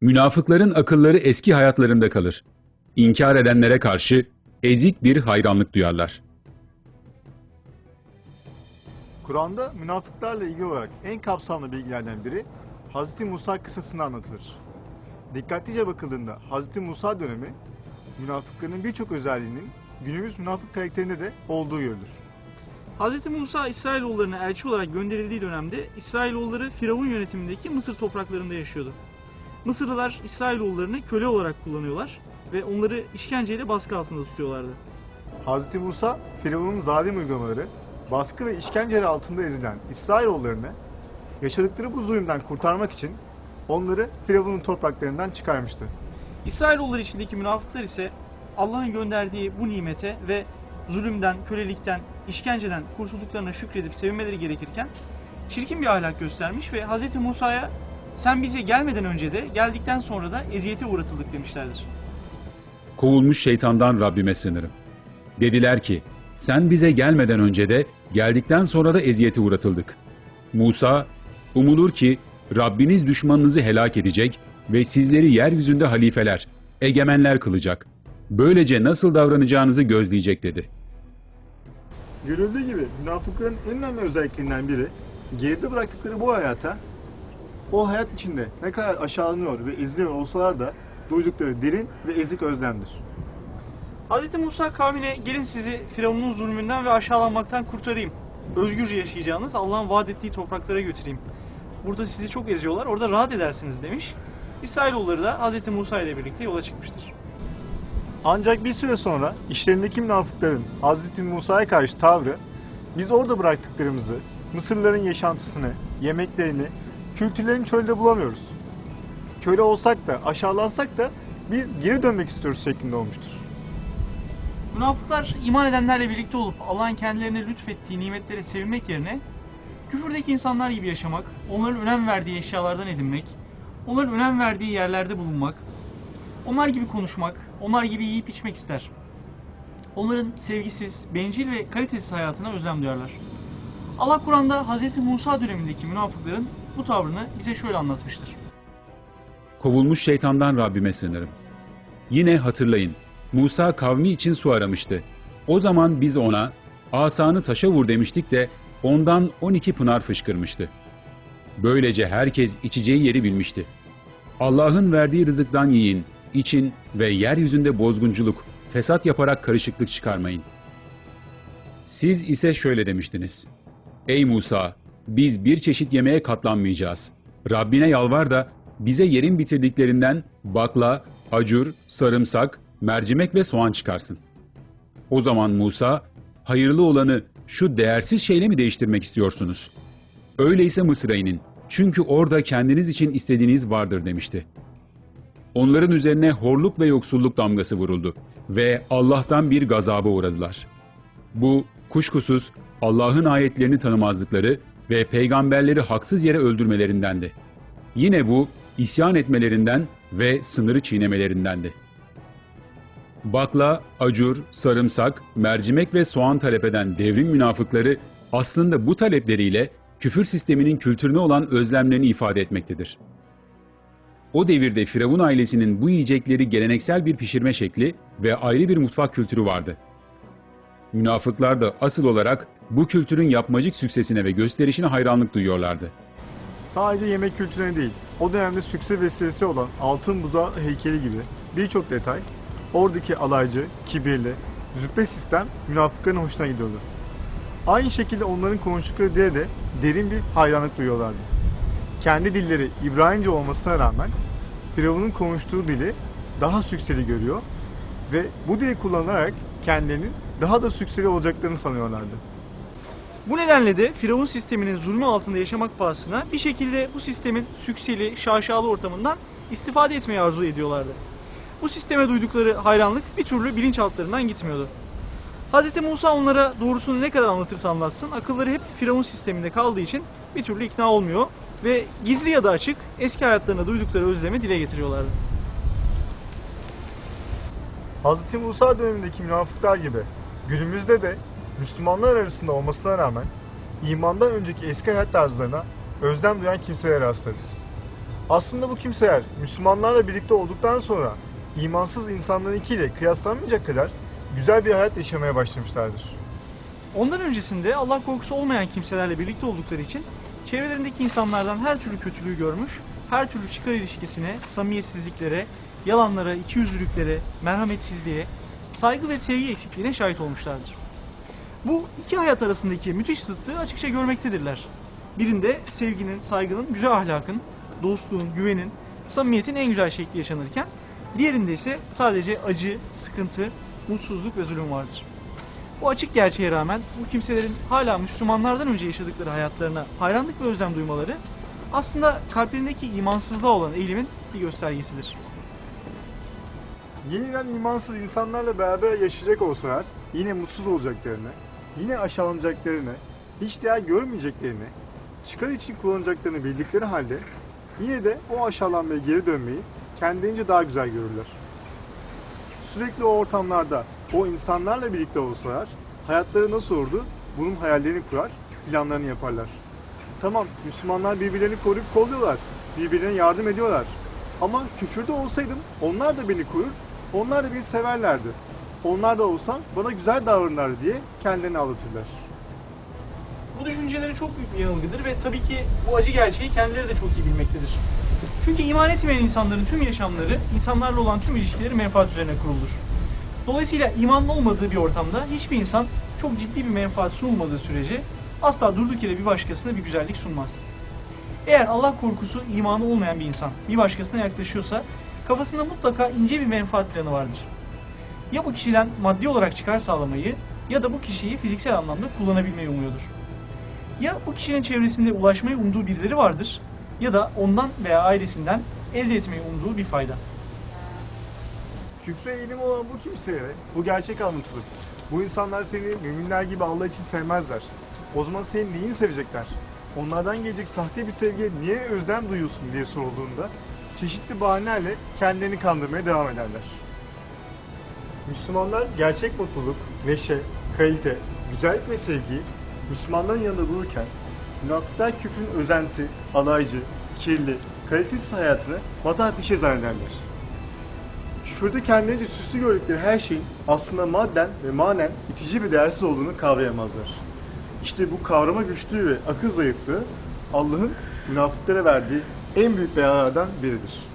Münafıkların akılları eski hayatlarında kalır. İnkar edenlere karşı ezik bir hayranlık duyarlar. Kur'an'da münafıklarla ilgili olarak en kapsamlı bilgilerden biri Hz. Musa kıssasında anlatılır. Dikkatlice bakıldığında Hz. Musa dönemi münafıkların birçok özelliğinin günümüz münafık karakterinde de olduğu görülür. Hz. Musa İsrailoğullarına elçi olarak gönderildiği dönemde İsrailoğulları Firavun yönetimindeki Mısır topraklarında yaşıyordu. Mısırlılar İsrailoğullarını köle olarak kullanıyorlar ve onları işkenceyle baskı altında tutuyorlardı. Hz. Musa, Firavun'un zalim uygulamaları, baskı ve işkenceleri altında ezilen İsrailoğullarını yaşadıkları bu zulümden kurtarmak için onları Firavun'un topraklarından çıkarmıştı. İsrailoğulları içindeki münafıklar ise Allah'ın gönderdiği bu nimete ve zulümden, kölelikten, işkenceden kurtulduklarına şükredip sevinmeleri gerekirken çirkin bir ahlak göstermiş ve Hz. Musa'ya sen bize gelmeden önce de geldikten sonra da eziyete uğratıldık demişlerdir. Kovulmuş şeytandan Rabbime sığınırım. Dediler ki, sen bize gelmeden önce de geldikten sonra da eziyete uğratıldık. Musa, umulur ki Rabbiniz düşmanınızı helak edecek ve sizleri yeryüzünde halifeler, egemenler kılacak. Böylece nasıl davranacağınızı gözleyecek dedi. Görüldüğü gibi münafıkların en önemli özelliklerinden biri geride bıraktıkları bu hayata o hayat içinde ne kadar aşağılanıyor ve eziliyor olsalar da duydukları derin ve ezik özlemdir. Hz. Musa kavmine gelin sizi Firavun'un zulmünden ve aşağılanmaktan kurtarayım. Özgürce yaşayacağınız Allah'ın vaat ettiği topraklara götüreyim. Burada sizi çok eziyorlar, orada rahat edersiniz demiş. İsrailoğulları da Hz. Musa ile birlikte yola çıkmıştır. Ancak bir süre sonra işlerindeki münafıkların Hz. Musa'ya karşı tavrı biz orada bıraktıklarımızı, Mısırlıların yaşantısını, yemeklerini, kültürlerini çölde bulamıyoruz. Köle olsak da aşağılansak da biz geri dönmek istiyoruz şeklinde olmuştur. Münafıklar iman edenlerle birlikte olup Allah'ın kendilerine lütfettiği nimetlere sevinmek yerine küfürdeki insanlar gibi yaşamak, onların önem verdiği eşyalardan edinmek, onların önem verdiği yerlerde bulunmak, onlar gibi konuşmak, onlar gibi yiyip içmek ister. Onların sevgisiz, bencil ve kalitesiz hayatına özlem duyarlar. Allah Kur'an'da Hz. Musa dönemindeki münafıkların bu tavrını bize şöyle anlatmıştır. Kovulmuş şeytandan Rabbime sığınırım. Yine hatırlayın, Musa kavmi için su aramıştı. O zaman biz ona, asanı taşa vur demiştik de ondan 12 pınar fışkırmıştı. Böylece herkes içeceği yeri bilmişti. Allah'ın verdiği rızıktan yiyin, için ve yeryüzünde bozgunculuk, fesat yaparak karışıklık çıkarmayın. Siz ise şöyle demiştiniz. Ey Musa, biz bir çeşit yemeğe katlanmayacağız. Rabbine yalvar da bize yerin bitirdiklerinden bakla, acur, sarımsak, mercimek ve soğan çıkarsın. O zaman Musa, hayırlı olanı şu değersiz şeyle mi değiştirmek istiyorsunuz? Öyleyse Mısır'a inin. Çünkü orada kendiniz için istediğiniz vardır demişti. Onların üzerine horluk ve yoksulluk damgası vuruldu ve Allah'tan bir gazaba uğradılar. Bu kuşkusuz Allah'ın ayetlerini tanımazlıkları ve peygamberleri haksız yere öldürmelerindendi. Yine bu isyan etmelerinden ve sınırı çiğnemelerindendi. Bakla, acur, sarımsak, mercimek ve soğan talep eden devrim münafıkları aslında bu talepleriyle küfür sisteminin kültürüne olan özlemlerini ifade etmektedir. O devirde Firavun ailesinin bu yiyecekleri geleneksel bir pişirme şekli ve ayrı bir mutfak kültürü vardı. Münafıklar da asıl olarak bu kültürün yapmacık süksesine ve gösterişine hayranlık duyuyorlardı. Sadece yemek kültürüne değil, o dönemde sükse vesilesi olan altın buza heykeli gibi birçok detay oradaki alaycı, kibirli, züppe sistem münafıkların hoşuna gidiyordu. Aynı şekilde onların konuştukları dile de derin bir hayranlık duyuyorlardı. Kendi dilleri İbranice olmasına rağmen Firavun'un konuştuğu dili daha sükseli görüyor ve bu dili kullanarak kendilerinin daha da sükseli olacaklarını sanıyorlardı. Bu nedenle de Firavun sisteminin zulmü altında yaşamak pahasına bir şekilde bu sistemin sükseli, şaşalı ortamından istifade etmeyi arzu ediyorlardı. Bu sisteme duydukları hayranlık bir türlü bilinçaltlarından gitmiyordu. Hz. Musa onlara doğrusunu ne kadar anlatırsa anlatsın akılları hep Firavun sisteminde kaldığı için bir türlü ikna olmuyor ve gizli ya da açık eski hayatlarına duydukları özlemi dile getiriyorlardı. Hz. Musa dönemindeki münafıklar gibi günümüzde de Müslümanlar arasında olmasına rağmen imandan önceki eski hayat tarzlarına özlem duyan kimselere rastlarız. Aslında bu kimseler Müslümanlarla birlikte olduktan sonra imansız insanlarınkiyle kıyaslanmayacak kadar güzel bir hayat yaşamaya başlamışlardır. Ondan öncesinde Allah korkusu olmayan kimselerle birlikte oldukları için çevrelerindeki insanlardan her türlü kötülüğü görmüş, her türlü çıkar ilişkisine, samimiyetsizliklere, yalanlara, ikiyüzlülüklere, merhametsizliğe, saygı ve sevgi eksikliğine şahit olmuşlardır. Bu iki hayat arasındaki müthiş zıtlığı açıkça görmektedirler. Birinde sevginin, saygının, güzel ahlakın, dostluğun, güvenin, samimiyetin en güzel şekli yaşanırken, diğerinde ise sadece acı, sıkıntı, mutsuzluk ve zulüm vardır. Bu açık gerçeğe rağmen bu kimselerin hala Müslümanlardan önce yaşadıkları hayatlarına hayranlık ve özlem duymaları aslında kalplerindeki imansızlığa olan eğilimin bir göstergesidir. Yeniden imansız insanlarla beraber yaşayacak olsalar yine mutsuz olacaklarını, yine aşağılanacaklarını, hiç değer görmeyeceklerini, çıkar için kullanacaklarını bildikleri halde yine de o aşağılanmaya geri dönmeyi kendince daha güzel görürler. Sürekli o ortamlarda o insanlarla birlikte olsalar hayatları nasıl olurdu bunun hayallerini kurar, planlarını yaparlar. Tamam Müslümanlar birbirlerini koruyup kolluyorlar, birbirlerine yardım ediyorlar. Ama küfürde olsaydım onlar da beni korur, onlar da beni severlerdi. Onlar da olsam bana güzel davranırlar diye kendilerini anlatırlar. Bu düşünceleri çok büyük bir yanılgıdır ve tabii ki bu acı gerçeği kendileri de çok iyi bilmektedir. Çünkü iman etmeyen insanların tüm yaşamları, insanlarla olan tüm ilişkileri menfaat üzerine kuruludur. Dolayısıyla imanlı olmadığı bir ortamda hiçbir insan çok ciddi bir menfaat sunulmadığı sürece asla durduk yere bir başkasına bir güzellik sunmaz. Eğer Allah korkusu imanı olmayan bir insan bir başkasına yaklaşıyorsa kafasında mutlaka ince bir menfaat planı vardır. Ya bu kişiden maddi olarak çıkar sağlamayı ya da bu kişiyi fiziksel anlamda kullanabilmeyi umuyordur. Ya bu kişinin çevresinde ulaşmayı umduğu birileri vardır ya da ondan veya ailesinden elde etmeyi umduğu bir fayda. Küfre eğilim olan bu kimselere bu gerçek anlatılır. Bu insanlar seni müminler gibi Allah için sevmezler. O zaman seni neyini sevecekler? Onlardan gelecek sahte bir sevgiye niye özlem duyuyorsun diye sorulduğunda çeşitli bahanelerle kendilerini kandırmaya devam ederler. Müslümanlar gerçek mutluluk, neşe, kalite, güzellik ve sevgiyi Müslümanların yanında bulurken münafıklar küfrün özenti, alaycı, kirli, kalitesiz hayatını matah bir şey zannederler. Küfürde kendilerince süslü gördükleri her şeyin aslında madden ve manen itici ve değersiz olduğunu kavrayamazlar. İşte bu kavrama güçlüğü ve akıl zayıflığı Allah'ın münafıklara verdiği en büyük beyalardan biridir.